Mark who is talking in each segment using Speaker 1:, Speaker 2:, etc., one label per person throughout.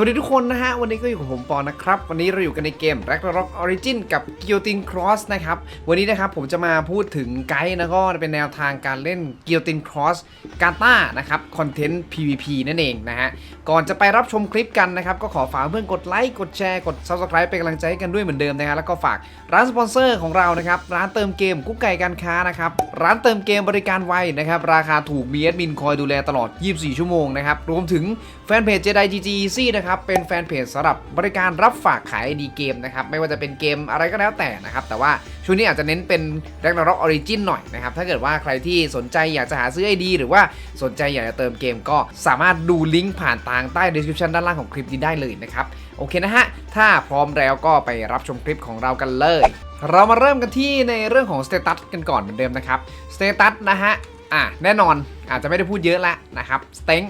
Speaker 1: วัสดีทุกคนนะฮะ วันนี้ก็อยู่กับผมปอนะครับ วันนี้เราอยู่กันในเกม Ragnarok Origin กับ Guillotine Cross นะครับ วันนี้นะครับผมจะมาพูดถึงไกด์แล้วก็เป็นแนวทางการเล่น Guillotine Cross กาตานะครับคอนเทนต์ PVP นั่นเองนะฮะ ก่อนจะไปรับชมคลิปกันนะครับ ก็ขอฝากเพื่อนกดไลค์กดแชร์กด Subscribe เป็นกำลังใจให้กันด้วยเหมือนเดิมนะฮะแล้วก็ฝากร้านสปอนเซอร์ของเรานะครับร้านเติมเกมกุ๊กไก่การค้านะครับร้านเติมเกมบริการไวนะครับราคาถูกมีแอดมินคอยดูแลตลอด 24 ชั่วโมงนะครับรวมถึงแฟนเพจ Jedi GG Easy นะครับเป็นแฟนเพจสำหรับบริการรับฝากขายดีเกมนะครับ ไม่ว่าจะเป็นเกมอะไรก็แล้วแต่นะครับ แต่ว่าช่วงนี้อาจจะเน้นเป็น Ragnarok Origin หน่อยนะครับ ถ้าเกิดว่าใครที่สนใจอยากจะหาซื้อไอดี หรือว่าสนใจอยากจะเติมเกมก็สามารถดูลิงก์ผ่านทางใต้ description ด้านล่างของคลิปนี้ได้เลยนะครับ โอเคนะฮะ ถ้าพร้อมแล้วก็ไปรับชมคลิปของเรากันเลย เรามาเริ่มกันที่ในเรื่องของสเตตัสกันก่อนเหมือนเดิมนะครับ สเตตัสนะฮะ อะแน่นอนอาจจะไม่ได้พูดเยอะละนะครับ สเต็ง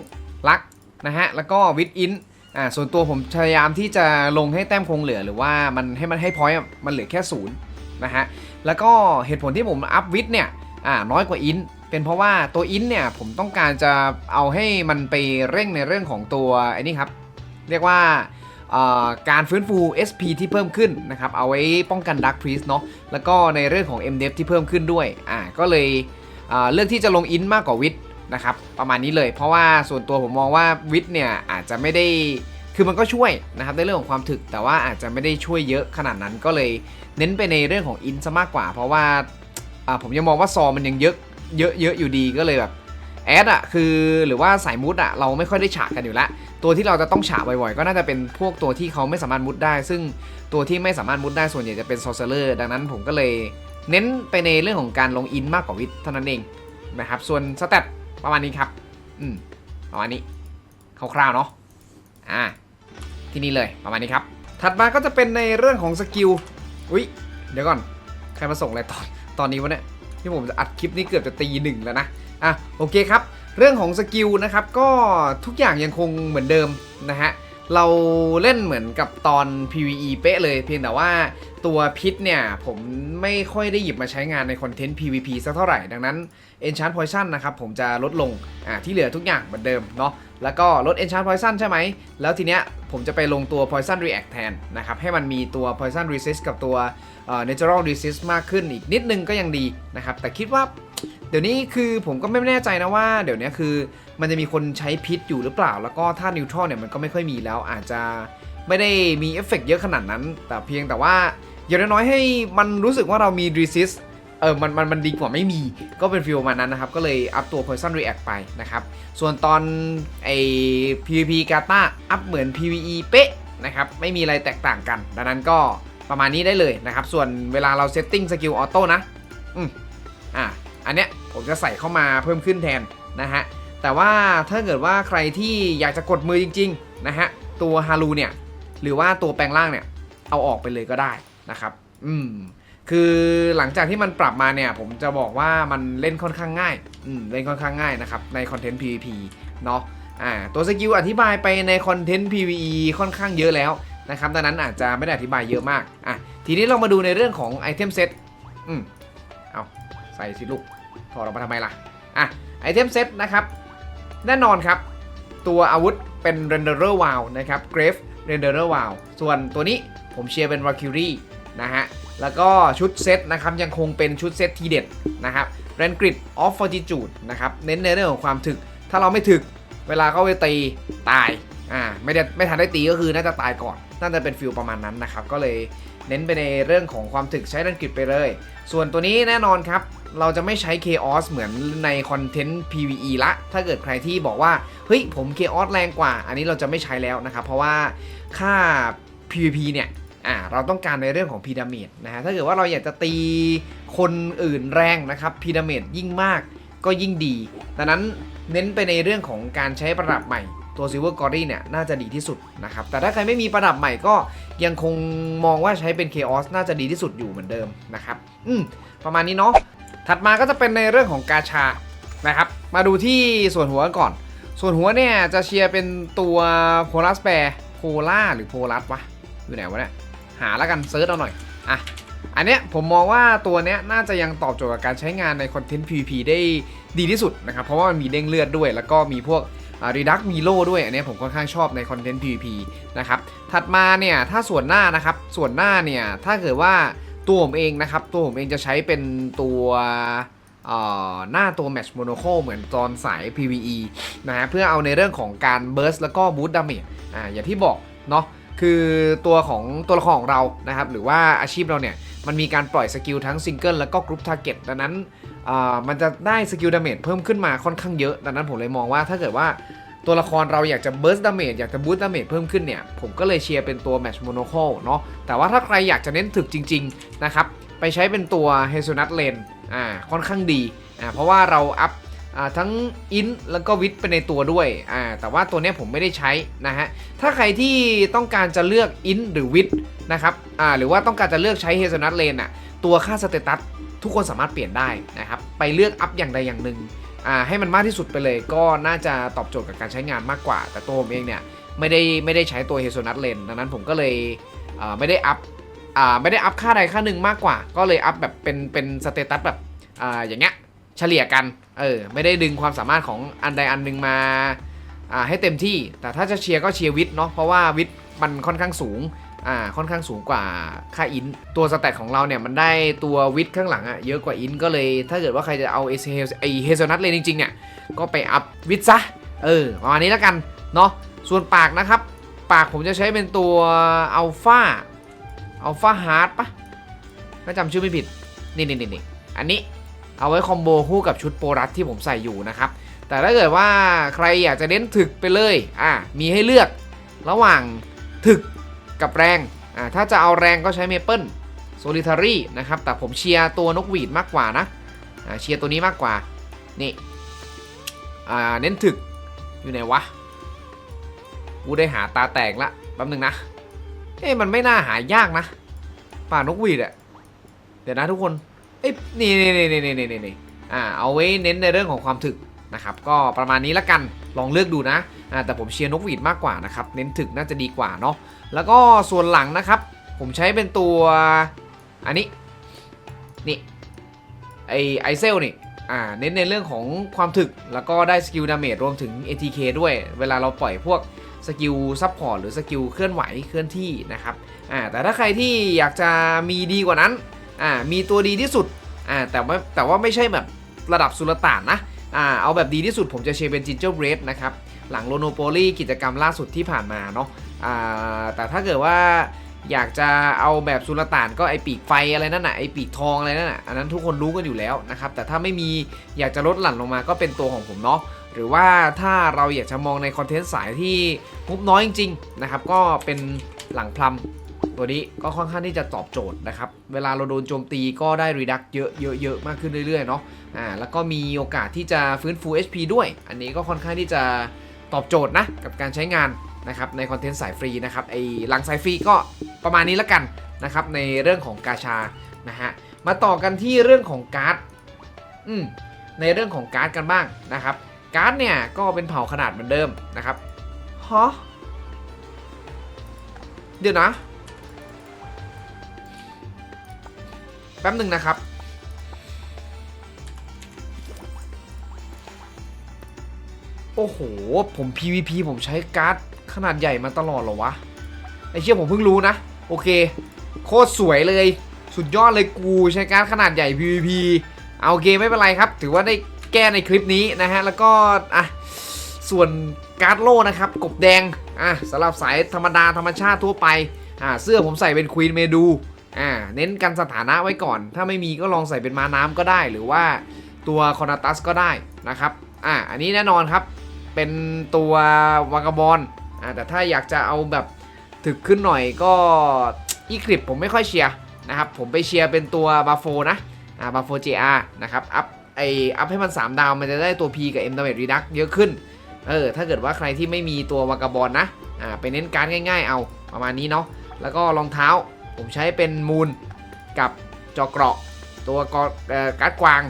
Speaker 1: ลักนะฮะ แล้วก็วิดอิน อ่าส่วนตัวผมพยายามที่จะลงให้แต้มคงเหลือหรือว่ามันให้มันให้พอยต์มันเหลือแค่ศูนย์นะฮะแล้วก็เหตุผลที่ผมอัพวิดเนี่ยอ่าน้อยกว่าอินเป็นเพราะว่าตัวอินเนี่ยผมต้องการจะเอาให้มันไปเร่งในเรื่องของตัวไอ้นี่ครับ เรียกว่าการฟื้นฟู SP ที่เพิ่มขึ้นนะครับ เอาไว้ป้องกัน Dark Priest เนาะแล้วก็ในเรื่องของ MDF ที่เพิ่มขึ้นด้วยอ่าก็เลยเอ่อเลือกที่จะลงอินมากกว่าวิท นะครับประมาณนี้เลย เพราะว่าส่วนตัวผมมองว่าวิทเนี่ยอาจจะไม่ได้คือมันก็ช่วยนะครับในเรื่องของความถึกแต่ว่าอาจจะไม่ได้ช่วยเยอะขนาดนั้นก็เลยเน้นไปในเรื่องของอินซะมากกว่า เพราะว่าผมยังมองว่าซอมันยังเยอะเยอะเยอะอยู่ดีก็เลยแบบแอดอะคือหรือว่าสายมุดอะเราไม่ค่อยได้ฉากกันอยู่แล้วตัวที่เราจะต้องฉากบ่อยๆ ก็น่าจะเป็นพวกตัวที่เขาไม่สามารถมุดได้ ซึ่งตัวที่ไม่สามารถมุดได้ส่วนใหญ่จะเป็นโซเซอร์ดังนั้นผมก็เลยเน้นไปในเรื่องของการลงอินมากกว่าวิทเท่านั้นเองนะครับส่วนสเตต ประมาณนี้ครับ อืม ประมาณนี้คร่าวๆเนาะ อ่า ที่นี่เลยประมาณนี้ครับ ถัดมาก็จะเป็นในเรื่องของสกิล อุ๊ยเดี๋ยวก่อน ใครมาส่งอะไรตอน ตอนนี้วะเนี่ย ที่ผมจะอัดคลิปนี้เกือบจะตีหนึ่งแล้วนะ อะ โอเคครับ เรื่องของสกิลนะครับ ก็ทุกอย่างยังคงเหมือนเดิมนะฮะ เราเล่นเหมือนกับตอน PVE เป๊ะเลย เพียงแต่ว่าตัวพิษเนี่ย ผมไม่ค่อยได้หยิบมาใช้งานในคอนเทนต์ PVP สักเท่าไหร่ ดังนั้น Enchant Poison นะครับ ผมจะลดลงอ่าที่เหลือทุกอย่างเหมือนเดิมเนาะ แล้วก็ลด Enchant Poison ใช่ไหม แล้วทีเนี้ยผมจะไปลงตัว Poison React แทนนะครับ ให้มันมีตัว Poison Resist กับตัวเอ่อ Natural Resist มากขึ้นอีกนิดนึงก็ยังดีนะครับ แต่คิดว่าเดี๋ยวนี้คือผมก็ไม่แน่ใจนะว่า เดี๋ยวนี้คือมันจะมีคนใช้พิษอยู่หรือเปล่า แล้วก็ถ้านิวทรอลเนี่ยมันก็ไม่ค่อยมีแล้วอาจจะไม่ได้มีเอฟเฟกต์เยอะขนาดนั้น แต่เพียงแต่ว่าอย่างน้อยให้มันรู้สึกว่าเรามี resist เออมันมันมันดีกว่าไม่มีก็เป็นฟีลมาณนั้นนะครับ ก็เลยอัพตัว poison react ไปนะครับ ส่วนตอนไอ PVP กาตาอัพเหมือน PVE เป๊ะนะครับ ไม่มีอะไรแตกต่างกัน ดังนั้นก็ประมาณนี้ได้เลยนะครับ ส่วนเวลาเราเซตติ้งสกิลออโต้นะ อืมอะอันเนี้ยผมจะใส่เข้ามาเพิ่มขึ้นแทนนะฮะ แต่ว่าถ้าเกิดว่าใครที่อยากจะกดมือจริงๆนะฮะ ตัวฮารูเนี่ย หรือว่าตัวแปลงร่างเนี่ย เอาออกไปเลยก็ได้นะครับ อืม คือหลังจากที่มันปรับมาเนี่ยผมจะบอกว่ามันเล่นค่อนข้างง่ายอืมเล่นค่อนข้างง่ายนะครับในคอนเทนต์ PVP เนาะอ่าตัวสกิลอธิบายไปในคอนเทนต์ PVE ค่อนข้างเยอะแล้วนะครับดังนั้นอาจจะไม่ได้อธิบายเยอะมากอะทีนี้เรามาดูในเรื่องของไอเทมเซตอืมเอาใส่สิลูกถอดออกมาทำไมล่ะอะไอเทมเซตนะครับแน่นอนครับตัวอาวุธเป็น Renderer Wow นะครับ Grave Renderer Wow ส่วนตัวนี้ผมเชียร์เป็น Valkyrie นะฮะ แล้วก็ชุดเซตนะครับยังคงเป็นชุดเซตทีเด็ดนะครับ r a n g r i d of Fortitude นะครับเน้นในเรื่องของความถึก ถ้าเราไม่ถึกเวลาเข้าไปตีตายอ่าไม่ได้ไม่ทันได้ตีก็คือน่าจะตายก่อน น่าจะเป็นฟิลประมาณนั้นนะครับ ก็เลยเน้นไปในเรื่องของความถึกใช้ r a n g r i d ไปเลย ส่วนตัวนี้แน่นอนครับเราจะไม่ใช้ Chaos เหมือนในคอนเทนต์ PVE ละ ถ้าเกิดใครที่บอกว่า เฮ้ยผม Chaos แรงกว่า อันนี้เราจะไม่ใช้แล้วนะครับ เพราะว่าค่า PVP เนี่ย อ่าเราต้องการในเรื่องของพีดาเมจนะฮะถ้าเกิดว่าเราอยากจะตีคนอื่นแรงนะครับพีดาเมจยิ่งมากก็ยิ่งดีดังนั้นเน้นไปในเรื่องของการใช้ประดับใหม่ตัว Silver Glory เนี่ยน่าจะดีที่สุดนะครับแต่ถ้าใครไม่มีประดับใหม่ก็ยังคงมองว่าใช้เป็น Chaos น่าจะดีที่สุดอยู่เหมือนเดิมนะครับอืมประมาณนี้เนาะถัดมาก็จะเป็นในเรื่องของกาชานะครับมาดูที่ส่วนหัวก่อน ส่วนหัวเนี่ยจะเชียร์เป็นตัวโพลัสแปรโพล่าหรือโพลัสวะอยู่ไหนวะเนี่ย หาแล้วกันเซิร์ชเอาหน่อยอะอันเนี้ยผมมองว่าตัวเนี้ยน่าจะยังตอบโจทย์กับการใช้งานในคอนเทนต์ PVP ได้ดีที่สุดนะครับ เพราะว่ามันมีเด้งเลือดด้วย แล้วก็มีพวกรีดักมีโลด้วย อันเนี้ยผมค่อนข้างชอบในคอนเทนต์ PVP นะครับ ถัดมาเนี่ยถ้าส่วนหน้านะครับ ส่วนหน้าเนี่ยถ้าเกิดว่าตัวผมเองนะครับ ตัวผมเองจะใช้เป็นตัวหน้าตัว Match m o n o c o เหมือนตอนสาย PVE นะฮะเพื่อเอาในเรื่องของการ Burst แล้วก็ Boost Damage อ่าอย่างที่บอกเนาะ คือตัวของตัวละครของเรานะครับหรือว่าอาชีพเราเนี่ยมันมีการปล่อยสกิลทั้งซิงเกิลแล้วก็กรุ๊ปทาร์เก็ตดังนั้นมันจะได้สกิลดาเมจเพิ่มขึ้นมาค่อนข้างเยอะ ดังนั้นผมเลยมองว่าถ้าเกิดว่าตัวละครเราอยากจะเบิร์สดาเมจอยากจะบูสต์ดาเมจเพิ่มขึ้นเนี่ย ผมก็เลยเชียร์เป็นตัวแมชโมโนโคเนาะแต่ว่าถ้าใครอยากจะเน้นถึกจริง ๆ นะครับ ไปใช้เป็นตัวเฮซ e นัทเลนอ่าค่อนข้างดีอ่าเพราะว่าเราอัพ ทั้งอินแล้วก็วิทไปในตัวด้วยอ่าแต่ว่าตัวนี้ผมไม่ได้ใช้นะฮะถ้าใครที่ต้องการจะเลือกอินหรือวิทนะครับอ่าหรือว่าต้องการจะเลือกใช้เฮซ e นัทเลนอะตัวค่าสเตตัสทุกคนสามารถเปลี่ยนได้นะครับไปเลือกอัพอย่างใดอย่างหนึ่งอ่าให้มันมากที่สุดไปเลยก็น่าจะตอบโจทย์กับการใช้งานมากกว่า แต่ตัวผมเองเนี่ยไม่ได้ไม่ได้ใช้ตัวเฮซ e นัทเลนดังนั้นผมก็เลยไม่ได้อัพไม่ได้อัพค่าใดค่าหนึ่งมากกว่า ก็เลยอัพแบบเป็นเป็นสเตตัสแบบออย่างเงี้ย เฉลี่ยกัน เออ ไม่ได้ดึงความสามารถของอันใดอันหนึ่งมาอ่าให้เต็มที่ แต่ถ้าจะเชียร์ก็เชียร์วิทเนาะ เพราะว่าวิทมันค่อนข้างสูง อ่า ค่อนข้างสูงกว่าค่าอิน ตัวสแตทของเราเนี่ยมันได้ตัววิทข้างหลังอะเยอะกว่าอิน ก็เลย ถ้าเกิดว่าใครจะเอาเอเฮเซนัทเลยจริงๆเนี่ย ก็ไปอัพวิทซะ เออ ประมาณนี้แล้วกัน เนาะ ส่วนปากนะครับ ปากผมจะใช้เป็นตัวอัลฟาอัลฟาฮาร์ดปะถ้าจำชื่อไม่ผิด นี่นี่นี่อันนี้ เอาไว้คอมโบคู่กับชุดโปรรัสที่ผมใส่อยู่นะครับ แต่ถ้าเกิดว่าใครอยากจะเน้นถึกไปเลยอะมีให้เลือกระหว่างถึกกับแรงอ่าถ้าจะเอาแรงก็ใช้เมเปิลโซลิทารี่นะครับ แต่ผมเชียร์ตัวนกหวีดมากกว่านะอ่าเชียร์ตัวนี้มากกว่า นี่อ่าเน้นถึกอยู่ไหนวะ กูได้หาตาแตกละแป๊บนึงนะ เอ้มันไม่น่าหายากนะ ป่านกหวีดอะเดี๋ยวนะทุกคน เอ้ยนี่นี่นี่นี่นี่นี่นี่อ่าเอาไว้เน้นในเรื่องของความถึกนะครับก็ประมาณนี้ละกันลองเลือกดูนะอ่าแต่ผมเชียร์นกหวีดมากกว่านะครับเน้นถึกน่าจะดีกว่าเนาะแล้วก็ส่วนหลังนะครับ ผมใช้เป็นตัวอันนี้นี่ไอไอเซลนี่อ่าเน้นในเรื่องของความถึกแล้วก็ได้สกิลดาเมจรวมถึง ATK ด้วย เวลาเราปล่อยพวกสกิลซับพอร์ตหรือสกิลเคลื่อนไหวเคลื่อนที่นะครับอ่าแต่ถ้าใครที่อยากจะมีดีกว่านั้น อ่ามีตัวดีที่สุดอ่าแต่ว่าแต่ว่าไม่ใช่แบบระดับสุลต่านนะอ่าเอาแบบดีที่สุดผมจะเชียร์เป็นจินเจอร์เบรดนะครับหลังโลโนโปลีกิจกรรมล่าสุดที่ผ่านมาเนาะอ่าแต่ถ้าเกิดว่าอยากจะเอาแบบสุลต่านก็ไอปีกไฟอะไรนั่นน่ะไอปีกทองอะไรนั่นน่ะอันนั้นทุกคนรู้กันอยู่แล้วนะครับแต่ถ้าไม่มีอยากจะลดหลั่นลงมาก็เป็นตัวของผมเนาะหรือว่าถ้าเราอยากจะมองในคอนเทนต์สายที่งบน้อยจริงๆนะครับก็เป็นหลังพลัม ตัวนี้ก็ค่อนข้างที่จะตอบโจทย์นะครับ เวลาเราโดนโจมตีก็ได้รีดักเยอะเยอะเยอะมากขึ้นเรื่อยๆเนาะอ่าแล้วก็มีโอกาสที่จะฟื้นฟู HP ด้วย อันนี้ก็ค่อนข้างที่จะตอบโจทย์นะกับการใช้งานนะครับในคอนเทนต์สายฟรีนะครับไอหลังสายฟรีก็ประมาณนี้ละกันนะครับในเรื่องของกาชานะฮะมาต่อกันที่เรื่องของการ์ดอืมในเรื่องของการ์ดกันบ้างนะครับ การ์ดเนี่ยก็เป็นเผาขนาดเหมือนเดิมนะครับฮะเดี๋ยวนะ แป๊บหนึ่งนะครับ โอ้โห ผม PVP ผมใช้การ์ดขนาดใหญ่มาตลอดเหรอวะ ไอเชี่ยผมเพิ่งรู้นะ โอเค โคตรสวยเลย สุดยอดเลยกูใช้การ์ดขนาดใหญ่ PVP เอาโอเคไม่เป็นไรครับ ถือว่าได้แก้ในคลิปนี้นะฮะ แล้วก็ อะ ส่วนการ์ดโล่นะครับ กบแดง อะสำหรับสายธรรมดาธรรมชาติทั่วไป อ่าเสื้อผมใส่เป็นควีนเมดู อ่าเน้นกันสถานะไว้ก่อน ถ้าไม่มีก็ลองใส่เป็นม้าน้ำก็ได้ หรือว่าตัวคอนาตัสก็ได้นะครับอ่าอันนี้แน่นอนครับ เป็นตัววากาบอลอ่าแต่ถ้าอยากจะเอาแบบถึกขึ้นหน่อยก็อีคลิปผมไม่ค่อยเชียร์นะครับผมไปเชียร์เป็นตัวบาโฟนะอ่าบาโฟ JR นะครับอัพไออัพให้มัน 3 ดาวมันจะได้ตัว P กับ M Damage Reduct เยอะขึ้น เออ ถ้าเกิดว่าใครที่ไม่มีตัววากาบอลนะ อ่า ไปเน้นการง่ายๆ เอาประมาณนี้เนาะ แล้วก็รองเท้า ผมใช้เป็นมูลกับจอเกราะ ตัวกการ์ดกวาง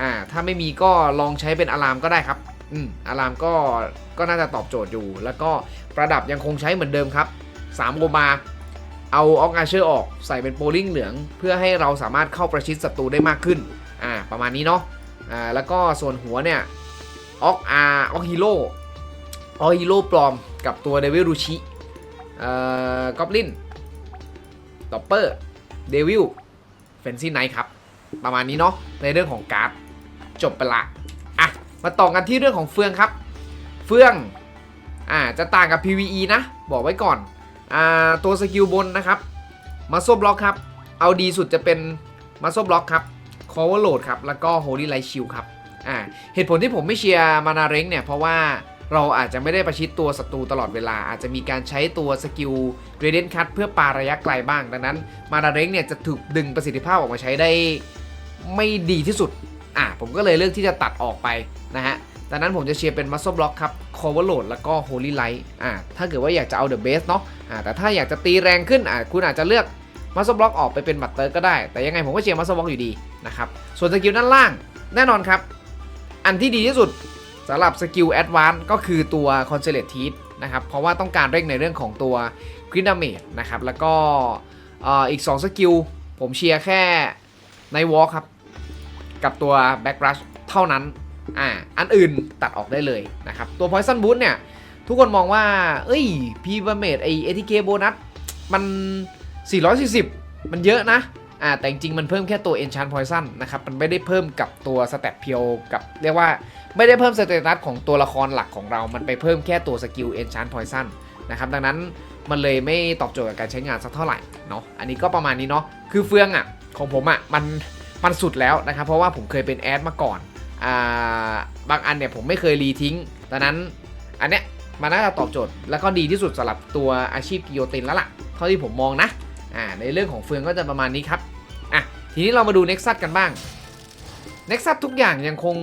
Speaker 1: อ่าถ้าไม่มีก็ลองใช้เป็นอะลามก็ได้ครับอืมอะลามก็ก็น่าจะตอบโจทย์อยู่ แล้วก็ประดับยังคงใช้เหมือนเดิมครับ3โกมาเอาออกอาเชอร์ออกใส่เป็นโปลิงเหลือง เพื่อให้เราสามารถเข้าประชิดศัตรูได้มากขึ้นอ่าประมาณนี้เนาะอ่าแล้วก็ส่วนหัวเนี่ยออกอาร์ออกฮีโร่ออกฮีโร่ปลอมกับตัวเดวิลรูชิเอ่อกอบลิน ด็อปเปอร์เดวิลเฟนซี่ไนท์ครับ ประมาณนี้เนาะในเรื่องของการ์ดจบไปละอะมาต่อกันที่เรื่องของเฟืองครับ เฟืองอ่าจะต่างกับ PVE นะ บอกไว้ก่อนอ่าตัวสกิลบนนะครับมาโซบล็อกครับ เอาดีสุดจะเป็นมาโซบล็อกครับคอ v ว r โหลดครับแล้วก็ Holy Light Shield ครับอ่าเหตุผลที่ผมไม่เชียร์มานาเร็งเนี่ยเพราะว่า เราอาจจะไม่ได้ประชิดตัวศัตรูตลอดเวลา อาจจะมีการใช้ตัวสกิล Gradient Cut เพื่อปาระยะไกลบ้าง ดังนั้น มานาเร็งเนี่ยจะถูกดึงประสิทธิภาพออกมาใช้ได้ไม่ดีที่สุด อะผมก็เลยเลือกที่จะตัดออกไปนะฮะดังนั้นผมจะเชียร์เป็น Muscle Block ครับ Cover Load แล้วก็ Holy Light อ่าถ้าเกิดว่าอยากจะเอา The Base เนาะอ่าแต่ถ้าอยากจะตีแรงขึ้นอ่าคุณอาจจะเลือก Muscle Block ออกไปเป็นบัตเตอร์ก็ได้ แต่ยังไงผมก็เชียร์ Muscle Block อยู่ดีนะครับ ส่วนสกิลด้านล่างแน่นอนครับ อันที่ดีที่สุด สำหรับสกิล Advance ก็คือตัว c o n c e l r a t e Teeth นะครับ เพราะว่าต้องการเร่งในเรื่องของตัว Crit Damage นะครับ แล้วก็อีก 2 สกิล ผมเชียร์แค่ใน Walk ครับ กับตัว Back Rush เท่านั้นอ่าอันอื่นตัดออกได้เลยนะครับ ตัว Poison Boost เนี่ย ทุกคนมองว่า เอ้ยพีบเมดไอเอทีเคโบนัสมัน 440 มันเยอะนะ อ่าแต่จริงมันเพิ่มแค่ตัว Enchant Poison นะครับ มันไม่ได้เพิ่มกับตัวสเตตเพียวกับเรียกว่าไม่ได้เพิ่มสเตตัสของตัวละครหลักของเรา มันไปเพิ่มแค่ตัวสกิล Enchant Poison นะครับ ดังนั้นมันเลยไม่ตอบโจทย์กับการใช้งานสักเท่าไหร่เนาะ อันนี้ก็ประมาณนี้เนาะ คือเฟืองอะของผมอะมันมันสุดแล้วนะครับ เพราะว่าผมเคยเป็นแอดมาก่อน อ่าบางอันเนี่ยผมไม่เคยรีทิ้งดังนั้นอันเนี้ยมันน่าจะตอบโจทย์แล้วก็ดีที่สุดสำหรับตัวอาชีพกิโยตินแล้วล่ะ เท่าที่ผมมองนะ อ่าในเรื่องของเฟืองก็จะประมาณนี้ครับอะทีนี้เรามาดู Nexus กันบ้าง Nexus ทุกอย่างยังคง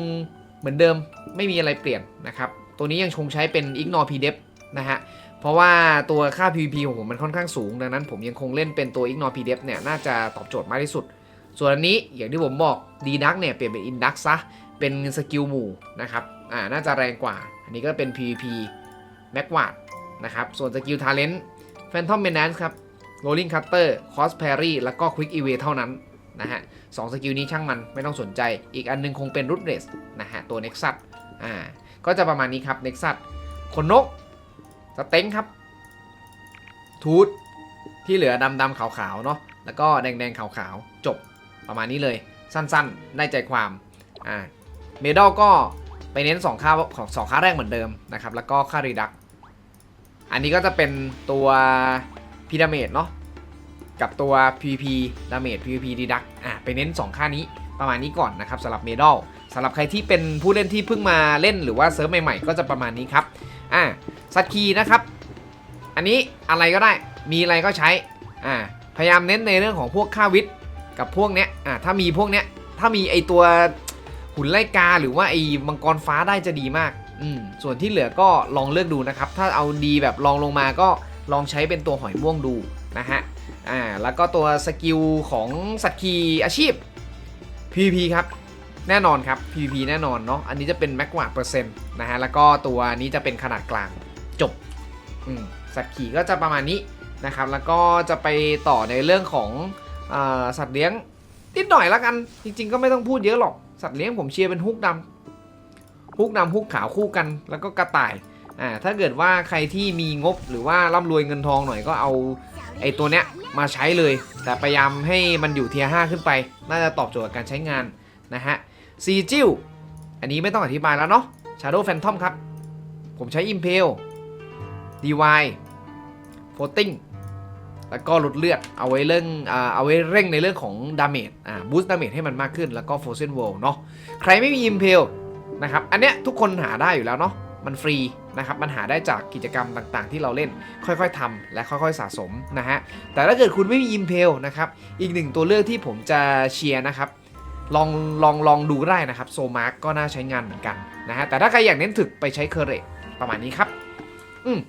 Speaker 1: เหมือนเดิมไม่มีอะไรเปลี่ยนนะครับ ตัวนี้ยังคงใช้เป็น Ignore PDEP นะฮะเพราะว่าตัวค่า PVP ของผมมันค่อนข้างสูง ดังนั้นผมยังคงเล่นเป็นตัว Ignore PDEP เนี่ยน่าจะตอบโจทย์มากที่สุด ส่วนอันนี้อย่างที่ผมบอก d d u c เนี่ยเปลี่ยนเป็น Induct ซะเป็นสกิลหมู่นะครับอ่าน่าจะแรงกว่า อันนี้ก็เป็น PVP m a c w a d นะครับส่วนสกิล Talent Phantom Menace ครับ Rolling Cutter Cross Parry แล้วก็ Quick Evade เท่านั้นนะฮะสองสกิลนี้ช่างมันไม่ต้องสนใจ อีกอันนึงคงเป็น Root Race นะฮะตัว Nexus อ่าก็จะประมาณนี้ครับ Nexus ขนนกสเต็งครับ ทูตที่เหลือดำดำขาวๆเนาะแล้วก็แดงแดงๆขาวๆ จบประมาณนี้เลย สั้นๆ ได้ใจความอ่าเมดัลก็ไปเน้น2ค่าของสองค่าแรกเหมือนเดิมนะครับ แล้วก็ค่ารีดัก อันนี้ก็จะเป็นตัว พีดาเมจเนาะกับตัว PVP ดาเมจ PVP ดีดักอะไปเน้น 2 ค่านี้ประมาณนี้ก่อนนะครับสำหรับเมดัลสำหรับใครที่เป็นผู้เล่นที่เพิ่งมาเล่นหรือว่าเซิร์ฟใหม่ๆ ก็จะประมาณนี้ครับอะสัตคีนะครับ อันนี้อะไรก็ได้มีอะไรก็ใช้อ่าพยายามเน้นในเรื่องของพวกค่าวิทย์กับพวกเนี้ยอ่าถ้ามีพวกเนี้ยถ้ามีไอตัวหุ่นไล่กาหรือว่าไอมังกรฟ้าได้จะดีมากอืมส่วนที่เหลือก็ลองเลือกดูนะครับ ถ้าเอาดีแบบลองลงมาก็ ลองใช้เป็นตัวหอยม่วงดูนะฮะ อ่า แล้วก็ตัวสกิลของสัตว์คีอาชีพ PVP ครับ แน่นอนครับ PVP แน่นอนเนาะ อันนี้จะเป็นแม็กวาเปอร์เซ็นต์นะฮะ แล้วก็ตัวนี้จะเป็นขนาดกลางจบ อืม สัตว์ขี่ก็จะประมาณนี้นะครับ แล้วก็จะไปต่อในเรื่องของอสัตว์เลี้ยงนิดหน่อยละกัน จริง ๆ ก็ไม่ต้องพูดเยอะหรอก สัตว์เลี้ยงผมเชียร์เป็นฮุกดำฮุกดำฮุกขาวคู่กัน แล้วก็กระต่าย อ่าถ้าเกิดว่าใครที่มีงบหรือว่าร่ำรวยเงินทองหน่อยก็เอาไอตัวเนี้ยมาใช้เลย แต่พยายามให้มันอยู่เทียร์5ขึ้นไป น่าจะตอบโจทย์การใช้งานนะฮะซีจิ้ว อันนี้ไม่ต้องอธิบายแล้วเนาะ Shadow Phantom ครับ ผมใช้ Impale DY Floating แล้วก็ลดเลือด เอาไว้เร่งอ่าเอาไว้เร่งในเรื่องของดาเมจอ่าบูสต์ดาเมจให้มันมากขึ้นแล้วก็ Frozen World เนาะใครไม่มี Impale นะครับ อันเนี้ยทุกคนหาได้อยู่แล้วเนาะ มันฟรีนะครับมันหาได้จากกิจกรรมต่างๆ ที่เราเล่นค่อยๆทำและค่อยๆสะสมนะฮะแต่ถ้าเกิดคุณไม่มี Impale นะครับอีกหนึ่งตัวเลือกที่ผมจะเชียร์นะครับลองลองลองดูได้นะครับโซมาร์กก็น่าใช้งานเหมือนกันนะฮะแต่ถ้าใครอยากเน้นถึกไปใช้เคเรตประมาณนี้ครับ อืม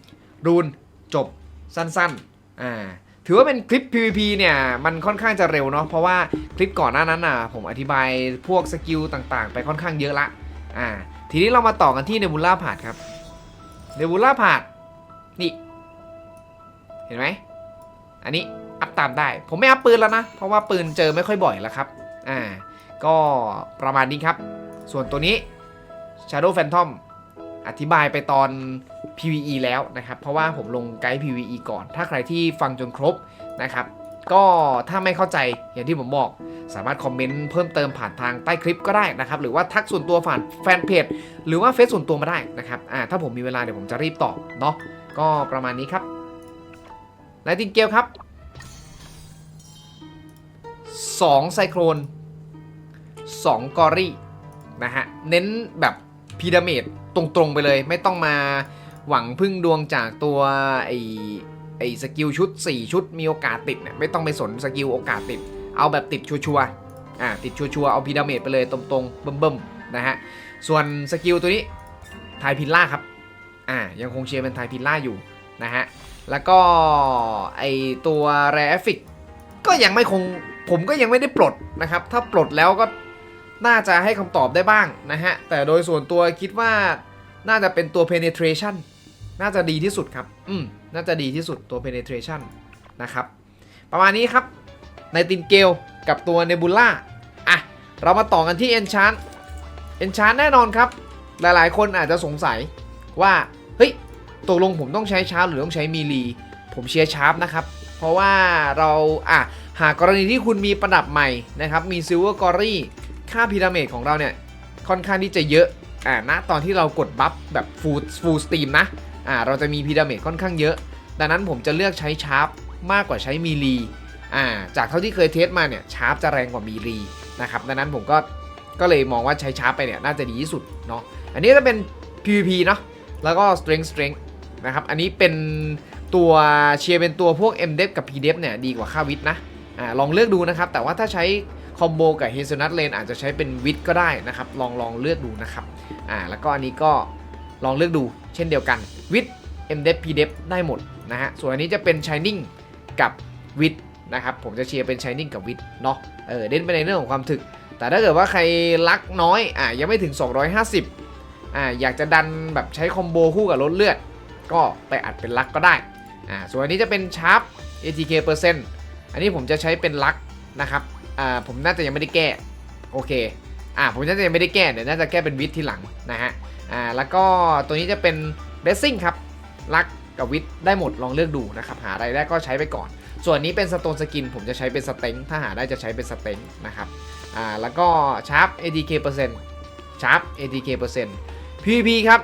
Speaker 1: รูนจบสั้นๆอ่าถือว่าเป็นคลิป PVP เนี่ยมันค่อนข้างจะเร็วเนาะเพราะว่าคลิปก่อนหน้านั้นน่ะผมอธิบายพวกสกิลต่างๆ ไปค่อนข้างเยอะละอ่า ทีนี้เรามาต่อกันที่เนบูล่าพาดครับเนบูล่าพาดนี่ เห็นไหมอันนี้อัพตามได้ ผมไม่อัพปืนแล้วนะ เพราะว่าปืนเจอไม่ค่อยบ่อยแล้วครับ อ่า ก็ประมาณนี้ครับ ส่วนตัวนี้ Shadow Phantom อธิบายไปตอน PVE แล้วนะครับ เพราะว่าผมลงไกด์ PVE ก่อน ถ้าใครที่ฟังจนครบนะครับ ก็ถ้าไม่เข้าใจอย่างที่ผมบอก สามารถคอมเมนต์เพิ่มเติมผ่านทางใต้คลิปก็ได้นะครับ หรือว่าทักส่วนตัวผ่านแฟนเพจหรือว่าเฟซส่วนตัวมาได้นะครับอ่าถ้าผมมีเวลาเดี๋ยวผมจะรีบตอบเนาะก็ประมาณนี้ครับไนติงเกลครับ2ไซโครน2กอรี่นะฮะเน้นแบบพีระเมดตรงๆไปเลย ไม่ต้องมาหวังพึ่งดวงจากตัวไอไอสกิลชุด 4 ชุดมีโอกาสติดเนี่ยไม่ต้องไปสนสกิลโอกาสติด เอาแบบติดชัวร์ๆอ่าติดชัวร์ๆเอาพีระเมดไปเลยตรงๆเบิ่มๆนะฮะส่วนสกิลตัวนี้ไทยพิลล่าครับอ่ายังคงเชียร์เป็นไทยพิลล่าอยู่นะฮะแล้วก็ไอตัวแรฟิกก็ยังไม่คงผมก็ยังไม่ได้ปลดนะครับ ถ้าปลดแล้วก็น่าจะให้คำตอบได้บ้างนะฮะ แต่โดยส่วนตัวคิดว่าน่าจะเป็นตัว penetration น่าจะดีที่สุดครับ อืม น่าจะดีที่สุดตัว penetration นะครับ ประมาณนี้ครับ ในตินเกลกับตัวเนบูล่าอะ เรามาต่อกันที่ Enchant Enchant แน่นอนครับ หลายๆ คนอาจจะสงสัยว่า เฮ้ยตกลงผมต้องใช้ชาร์ปหรือต้องใช้มีลี ผมเชียร์ชาร์ปนะครับ เพราะว่าเราอะหากกรณีที่คุณมีประดับใหม่นะครับ มีซิลเวอร์กอรี่ค่าพีระเมดของเราเนี่ย ค่อนข้างที่จะเยอะอ่าณตอนที่เรากดบัฟแบบฟูลฟูลสตรีมนะอ่าเราจะมีพีระเมดค่อนข้างเยอะ ดังนั้นผมจะเลือกใช้ชาร์ปมากกว่าใช้มีลี อ่าจากเท่าที่เคยเทสมาเนี่ยชาร์ปจะแรงกว่ามีลีนะครับดังนั้นผมก็ก็เลยมองว่าใช้ชาร์ปไปเนี่ยน่าจะดีที่สุดเนาะอันนี้จะเป็น PVP เนาะแล้วก็ strength strength นะครับอันนี้เป็นตัวเชียร์เป็นตัวพวก m d e v กับ p d e v เนี่ยดีกว่าค่าวิทนะอ่าลองเลือกดูนะครับ แต่ว่าถ้าใช้คอมโบกับ h a z e l n u t Lane อาจจะใช้เป็นวิทก็ได้นะครับ ลองลองเลือกดูนะครับอ่าแล้วก็อันนี้ก็ลองเลือกดูเช่นเดียวกันวิท m d e v p d e v ได้หมดนะฮะส่วนอันนี้จะเป็น Shining กับวิท นะครับผมจะเชียร์เป็น Shining กับวิทเนาะเออเด่นไปในเรื่องของความถึก แต่ถ้าเกิดว่าใครลักน้อยอ่ายังไม่ถึง 250อ่าอยากจะดันแบบใช้คอมโบคู่กับลดเลือด ก็ไปอัดเป็นลักก็ได้อ่าส่วนอันนี้จะเป็นชาร์ป ATK เปอร์เซ็นต์อันนี้ผมจะใช้เป็นลักนะครับอ่าผมน่าจะยังไม่ได้แก้โอเคอ่าผมน่าจะยังไม่ได้แก้เดี๋ยวน่าจะแก้เป็นวิททีหลังนะฮะอ่าแล้วก็ตัวนี้จะเป็นเ e สซิ่งครับลักกับวิทได้หมดลองเลือกดูนะครับหาอะไรได้ก็ใช้ไปก่อน ส่วนนี้เป็นสโตนสกินผมจะใช้เป็นสเต็งถ้าหาได้จะใช้เป็นสเต็งนะครับอ่าแล้วก็ชาร์ป ATK เปอร์เซ็นต์ชาร์ป ATK เปอร์เซ็นต์ PVP ครับ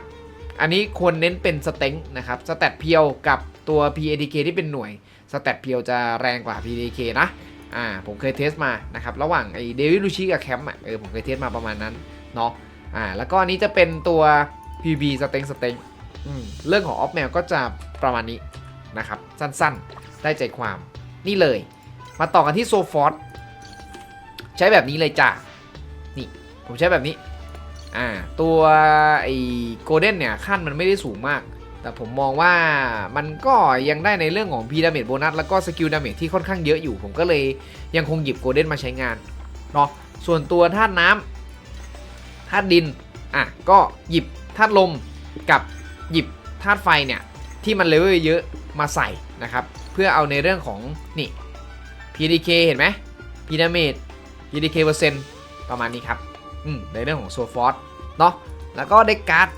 Speaker 1: อันนี้ควรเน้นเป็นสเต็งนะครับสแตทเพียวกับตัว PADK ที่เป็นหน่วยสแตทเพียวจะแรงกว่า PADK นะอ่าผมเคยเทสมานะครับระหว่างไอเดวิดลูชิกับแคมป์อะเออผมเคยเทสมาประมาณนั้นเนาะอ่าแล้วก็อันนี้จะเป็นตัว PVP สเต็งสเต็งอืมเรื่องของออฟแมวก็จะประมาณนี้นะครับสั้นๆ ได้ใจความ นี่เลย มาต่อกันที่โซฟอร์ใช้แบบนี้เลยจ้ะนี่ผมใช้แบบนี้อ่าตัวไอ้โกลเด้นเนี่ยขั้นมันไม่ได้สูงมาก แต่ผมมองว่ามันก็ยังได้ในเรื่องของพีดาเมจโบนัสแล้วก็สกิลดาเมจที่ค่อนข้างเยอะอยู่ ผมก็เลยยังคงหยิบโกลเด้นมาใช้งานเนาะส่วนตัวธาตุน้ำธาตุดินอะก็หยิบธาตุลมกับหยิบธาตุไฟเนี่ยที่มันเลเวลเยอะมาใส่นะครับเพื่อเอาในเรื่องของนี่ PDK เห็นไหมพีดาเมจ PDK เปอร์เซ็นต์ประมาณนี้ครับอืมในเรื่องของโซฟอร์เนาะแล้วก็เด็กการ์ด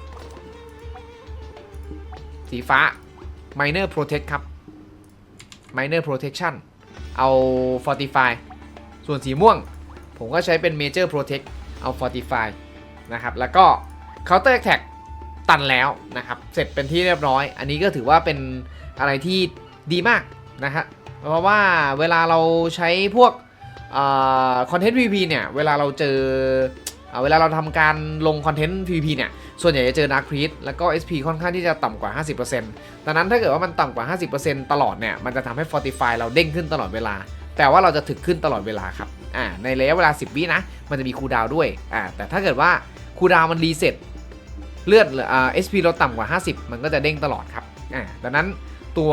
Speaker 1: สีฟ้า Minor Protect ครับ Minor Protection เอา Fortify ส่วนสีม่วง ผมก็ใช้เป็น Major Protect เอา Fortify นะครับแล้วก็ Counter Attack ตันแล้วนะครับ เสร็จเป็นที่เรียบร้อย อันนี้ก็ถือว่าเป็นอะไรที่ ดีมากนะฮะเพราะว่าเวลาเราใช้พวกคอนเทนต์ VP เนี่ยเวลาเราเจออ่าเวลาเราทำการลงคอนเทนต์ VP เนี่ย ส่วนใหญ่จะเจอ Dark Priest แล้วก็ SP ค่อนข้างที่จะต่ำกว่า 50%ดังนั้นถ้าเกิดว่ามันต่ำกว่า 50%ตลอดเนี่ย มันจะทำให้ Fortify เราเด้งขึ้นตลอดเวลา แต่ว่าเราจะถึกขึ้นตลอดเวลาครับ อ่า ในระยะเวลา 10 วินะ มันจะมีคูดาวด้วย อ่า แต่ถ้าเกิดว่าคูดาวมันรีเซ็ตเลือดอ่า SP เราต่ำกว่า 50 มันก็จะเด้งตลอดครับ อ่า ดังนั้น ตัว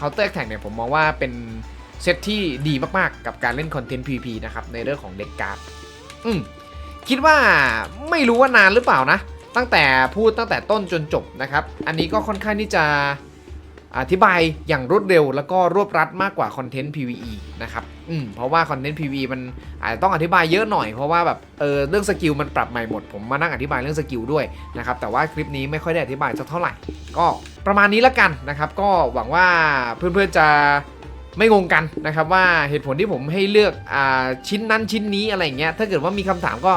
Speaker 1: Counter Attack เนี่ยผมมองว่าเป็นเซตที่ดีมากๆ กับการเล่นคอนเทนต์ PVP นะครับ ในเรื่องของเด็กการ์ดอืมคิดว่าไม่รู้ว่านานหรือเปล่านะ ตั้งแต่พูดตั้งแต่ต้นจนจบนะครับ อันนี้ก็ค่อนข้างที่จะ อธิบายอย่างรวดเร็วแล้วก็รวบรัดมากกว่าคอนเทนต์ PVE นะครับ อืม เพราะว่าคอนเทนต์ PVE มันอาจจะต้องอธิบายเยอะหน่อย เพราะว่าแบบเออเรื่องสกิลมันปรับใหม่หมด ผมมานั่งอธิบายเรื่องสกิลด้วยนะครับ แต่ว่าคลิปนี้ไม่ค่อยได้อธิบายสักเท่าไหร่ ก็ประมาณนี้ละกันนะครับ ก็หวังว่าเพื่อนๆจะไม่งงกันนะครับว่าเหตุผลที่ผมให้เลือกอ่าชิ้นนั้นชิ้นนี้อะไรเงี้ย ถ้าเกิดว่ามีคำถามก็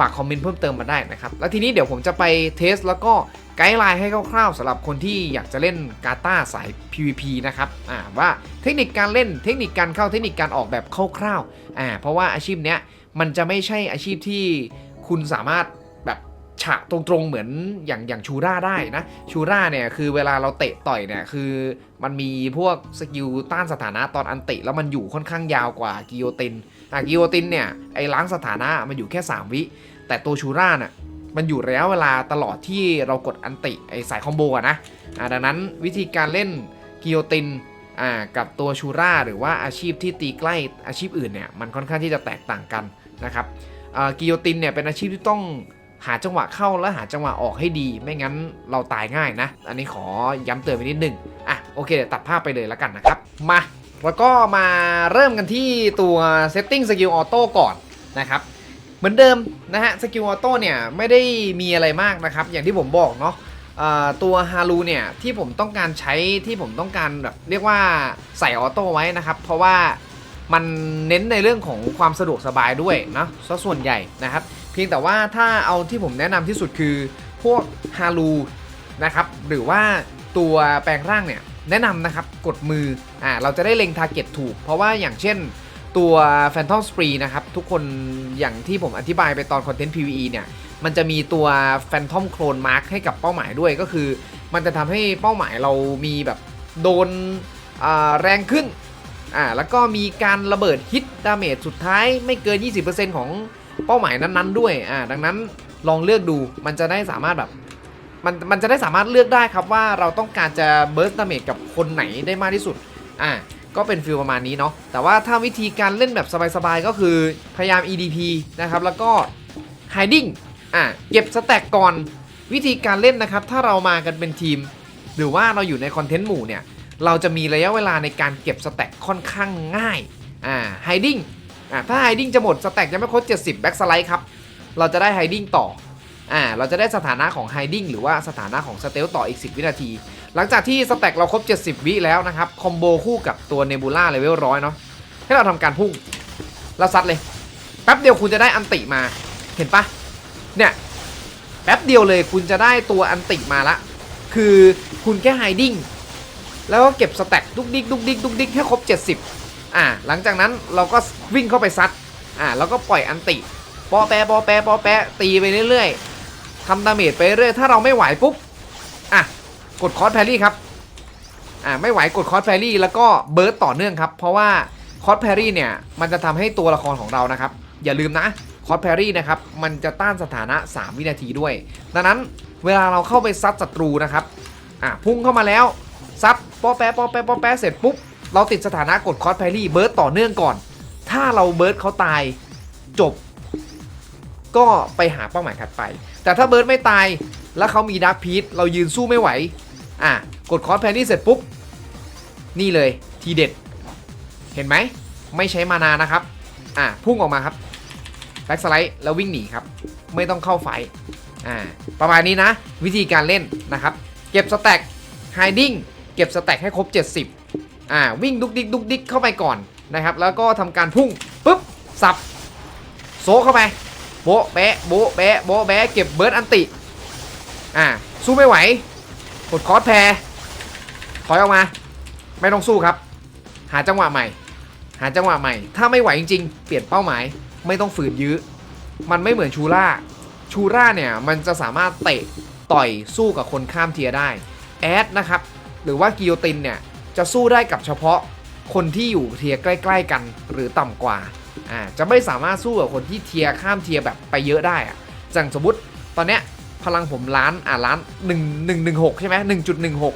Speaker 1: ฝากคอมเมนต์เพิ่มเติมมาได้นะครับแล้วทีนี้เดี๋ยวผมจะไปเทสแล้วก็ไกด์ไลน์ให้คร่าวๆสำหรับคนที่อยากจะเล่นกาตาสาย PVP นะครับอ่าว่าเทคนิคการเล่นเทคนิคการเข้าเทคนิคการออกแบบคร่าวๆอ่าเพราะว่าอาชีพเนี้ยมันจะไม่ใช่อาชีพที่คุณสามารถแบบฉะตรงๆเหมือนอย่างอย่างชูร่าได้นะชูร่าเนี่ยคือเวลาเราเตะต่อยเนี่ยคือมันมีพวกสกิลต้านสถานะตอนอันติแล้วมันอยู่ค่อนข้างยาวกว่ากิโยตินอะกิโยตินเนี่ยไอ้ล้างสถานะมันอยู่แค่ 3 วิ แต่ตัวชูร่าน่ะมันอยู่ระยะเวลาตลอดที่เรากดอันติไอสายคอมโบอะนะดังนั้นวิธีการเล่นกิโยตินกับตัวชูร่าหรือว่าอาชีพที่ตีใกล้อาชีพอื่นเนี่ยมันค่อนข้างที่จะแตกต่างกันนะครับกิโยตินเนี่ยเป็นอาชีพที่ต้องหาจังหวะเข้าและหาจังหวะออกให้ดี ไม่งั้นเราตายง่ายนะ อันนี้ขอย้ำเตือนไปนิดนึงอะโอเคเดี๋ยวตัดภาพไปเลยแล้วกันนะครับ มาแล้วก็มาเริ่มกันที่ตัว setting skill auto ก่อนนะครับ เหมือนเดิมนะฮะสกิลออโต้เนี่ยไม่ได้มีอะไรมากนะครับ อย่างที่ผมบอกเนาะตัวฮารูเนี่ยที่ผมต้องการใช้ที่ผมต้องการแบบเรียกว่าใส่ออโต้ไว้นะครับ เพราะว่ามันเน้นในเรื่องของความสะดวกสบายด้วยนะซะส่วนใหญ่นะครับ เพียงแต่ว่าถ้าเอาที่ผมแนะนำที่สุดคือพวกฮารูนะครับหรือว่าตัวแปลงร่างเนี่ยแนะนำนะครับกดมืออ่าเราจะได้เล็งทาร์เก็ตถูก เพราะว่าอย่างเช่น ตัว Phantom Spree นะครับ ทุกคนอย่างที่ผมอธิบายไปตอนคอนเทนต์ PVE เนี่ย มันจะมีตัว Phantom Clone Mark ให้กับเป้าหมายด้วยก็คือ มันจะทำให้เป้าหมายเรามีแบบโดนแรงขึ้นอ่าแล้วก็มีการระเบิดฮิตดาเมจสุดท้ายไม่เกิน 20%ของเป้าหมายนั้นๆ ด้วยอ่าดังนั้นลองเลือกดูมันจะได้สามารถแบบมันมันจะได้สามารถเลือกได้ครับว่าเราต้องการจะเบิร์สดาเมจกับคนไหนได้มากที่สุดอ่า ก็เป็นฟิลประมาณนี้เนาะแต่ว่าถ้าวิธีการเล่นแบบสบายๆก็คือพยายาม EDP นะครับแล้วก็ hiding อะเก็บสแต็กก่อนวิธีการเล่นนะครับ ถ้าเรามากันเป็นทีม หรือว่าเราอยู่ในคอนเทนต์หมู่เนี่ย เราจะมีระยะเวลาในการเก็บสแต็กค่อนข้างง่ายอ่า hiding อ่าถ้า hiding จะหมดสแต็กยังไม่ครบ 70 back slide ครับ เราจะได้ hiding ต่ออ่าเราจะได้สถานะของ hiding หรือว่าสถานะของ stealth ต่ออีก 10 วินาที หลังจากที่สแต็กเราครบ 70 วิแล้วนะครับ คอมโบคู่กับตัวเนบูล่าเลเวลร้อยเนาะให้เราทำการพุ่งแล้วซัดเลย แป๊บเดียวคุณจะได้อันติมา เห็นปะเนี่ยแป๊บเดียวเลยคุณจะได้ตัวอันติมาละ คือคุณแค่ไฮดิ้งแล้วก็เก็บสแต็กดุกดิกดุกดิกดุกดิกให้ครบ 70 อ่า หลังจากนั้นเราก็วิ่งเข้าไปซัด อ่า แล้วก็ปล่อยอันติ ปอแปะปอแปะปอแปะตีไปเรื่อยๆทำดาเมจไปเรื่อย ถ้าเราไม่ไหวปุ๊บ อะ กดคอร์สแพรี่ครับอ่าไม่ไหวกดคอร์สแพรี่แล้วก็เบิร์ตต่อเนื่องครับ เพราะว่าคอร์สแพรี่เนี่ยมันจะทำให้ตัวละครของเรานะครับ อย่าลืมนะคอร์สแพรี่นะครับมันจะต้านสถานะ 3 วินาทีด้วย ดังนั้นเวลาเราเข้าไปซัดศัตรูนะครับอ่าพุ่งเข้ามาแล้วซับปอแปะปอแปะปอแปะเสร็จปุ๊บเราติดสถานะกดคอร์สแพรี่เบิร์ตต่อเนื่องก่อน ถ้าเราเบิร์ตเขาตายจบ ก็ไปหาเป้าหมายถัดไป แต่ถ้าเบิร์ตไม่ตายแล้วเขามีดักพีทเรายืนสู้ไม่ไหว อะกดคอร์สแพนนี่เสร็จปุ๊บ นี่เลยทีเด็ด เห็นไหม ไม่ใช้มานานะครับ อะพุ่งออกมาครับแบ็กสไลด์แล้ววิ่งหนีครับ ไม่ต้องเข้าไฟอ่าประมาณนี้นะ วิธีการเล่นนะครับ เก็บสแต็กไฮดิ้งเก็บสแต็กให้ครบ 70อ่าวิ่งดุกดิกดุกดิกเข้าไปก่อนนะครับ แล้วก็ทำการพุ่งปุ๊บสับโซเข้าไปโบะแบะโบะแบะโบะแบะเก็บเบิร์ดอันติ อ่าสู้ไม่ไหว กดคอร์สแพรถอยออกมา ไม่ต้องสู้ครับ หาจังหวะใหม่ หาจังหวะใหม่ ถ้าไม่ไหวจริงๆ เปลี่ยนเป้าหมาย ไม่ต้องฝืนยื้อ มันไม่เหมือนชูร่า ชูร่าเนี่ยมันจะสามารถเตะต่อยสู้กับคนข้ามเทียได้ แอดนะครับ หรือว่ากิโยตินเนี่ยจะสู้ได้กับเฉพาะคนที่อยู่เทียใกล้ ๆ กันหรือต่ำกว่าอ่าจะไม่สามารถสู้กับคนที่เทียข้ามเทียแบบไปเยอะได้อะอย่งสมมติตอนเนี้ย พลังผมล้านอ่าล้านหนึ่งหนึ่งหนึ่งหกใช่ไหมหนึ่งจุดหนึ่งหก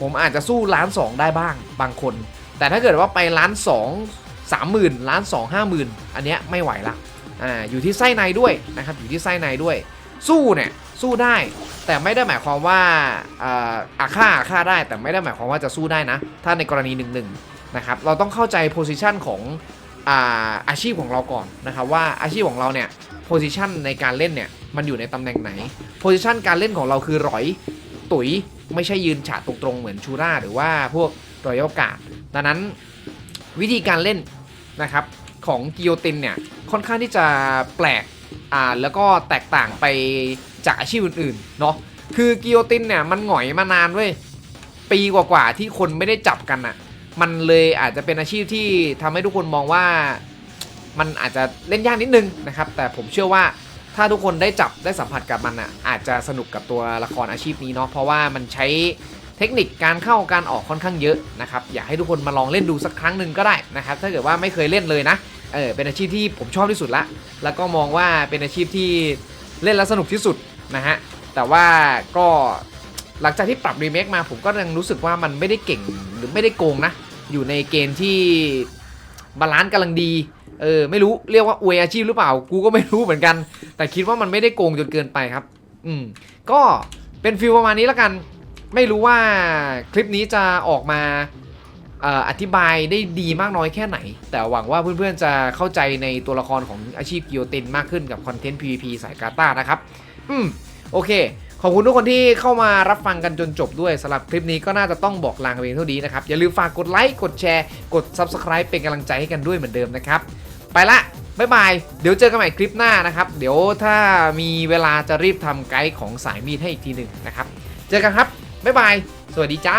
Speaker 1: ผมอาจจะสู้ล้านสองได้บ้างบางคน แต่ถ้าเกิดว่าไปล้านสองสามหมื่นล้านสองห้าหมื่นอันเนี้ยไม่ไหวละอ่าอยู่ที่ไส้ในด้วยนะครับอยู่ที่ไส้ในด้วย สู้เนี่ยสู้ได้ แต่ไม่ได้หมายความว่าอ่าอาฆ่าอาฆ่าได้ แต่ไม่ได้หมายความว่าจะสู้ได้นะ ถ้าในกรณีหนึ่งหนึ่งนะครับเราต้องเข้าใจโพสิชันของอาอาชีพของเราก่อนนะครับว่าอาชีพของเราเนี่ยโพสิชันในการเล่นเนี่ย มันอยู่ในตำแหน่งไหนโพสิชันการเล่นของเราคือร้อยตุ๋ยไม่ใช่ยืนฉาดตรงๆเหมือนชูราหรือว่าพวกรอยกาดดังนั้นวิธีการเล่นนะครับของกิโยตินเนี่ยค่อนข้างที่จะแปลกอ่าแล้วก็แตกต่างไปจากอาชีพอื่นๆเนาะคือกิโยตินเนี่ยมันหงอยมานานเว้ยปีกว่าๆที่คนไม่ได้จับกันอะ่ะมันเลยอาจจะเป็นอาชีพที่ทำให้ทุกคนมองว่ามันอาจจะเล่นยากนิดนึงนะครับ แต่ผมเชื่อว่า ถ้าทุกคนได้จับได้สัมผัสกับมันอะอาจจะสนุกกับตัวละครอาชีพนี้เนาะเพราะว่ามันใช้เทคนิคการเข้าการออกค่อนข้างเยอะนะครับอยากให้ทุกคนมาลองเล่นดูสักครั้งหนึ่งก็ได้นะครับถ้าเกิดว่าไม่เคยเล่นเลยนะเออเป็นอาชีพที่ผมชอบที่สุดละแล้วก็มองว่าเป็นอาชีพที่เล่นแล้วสนุกที่สุดนะฮะแต่ว่าก็หลังจากที่ปรับรีเมคมาผมก็ยังรู้สึกว่ามันไม่ได้เก่งหรือไม่ได้โกงนะอยู่ในเกณฑ์ที่บาลานซ์กำลังดี เออไม่รู้เรียกว่าอวยอาชีพหรือเปล่า กูก็ไม่รู้เหมือนกัน แต่คิดว่ามันไม่ได้โกงจนเกินไปครับ อืมก็เป็นฟิลประมาณนี้แล้วกัน ไม่รู้ว่าคลิปนี้จะออกมาอธิบายได้ดีมากน้อยแค่ไหน แต่หวังว่าเพื่อนๆจะเข้าใจในตัวละครของอาชีพกิโยตินมากขึ้นกับคอนเทนต์ PVP สายกาตานะครับ อืมโอเค ขอบคุณทุกคนที่เข้ามารับฟังกันจนจบด้วยสำหรับคลิปนี้ก็น่าจะต้องบอกลากันเพียงเท่านี้นะครับ อย่าลืมฝากกดไลค์ กดแชร์ กด Subscribe เป็นกำลังใจให้กันด้วยเหมือนเดิมนะครับ ไปละบายบาย เดี๋ยวเจอกันใหม่คลิปหน้านะครับ เดี๋ยวถ้ามีเวลาจะรีบทำไกด์ของสายมีดให้อีกทีหนึ่งนะครับ เจอกันครับบายบาย สวัสดีจ้า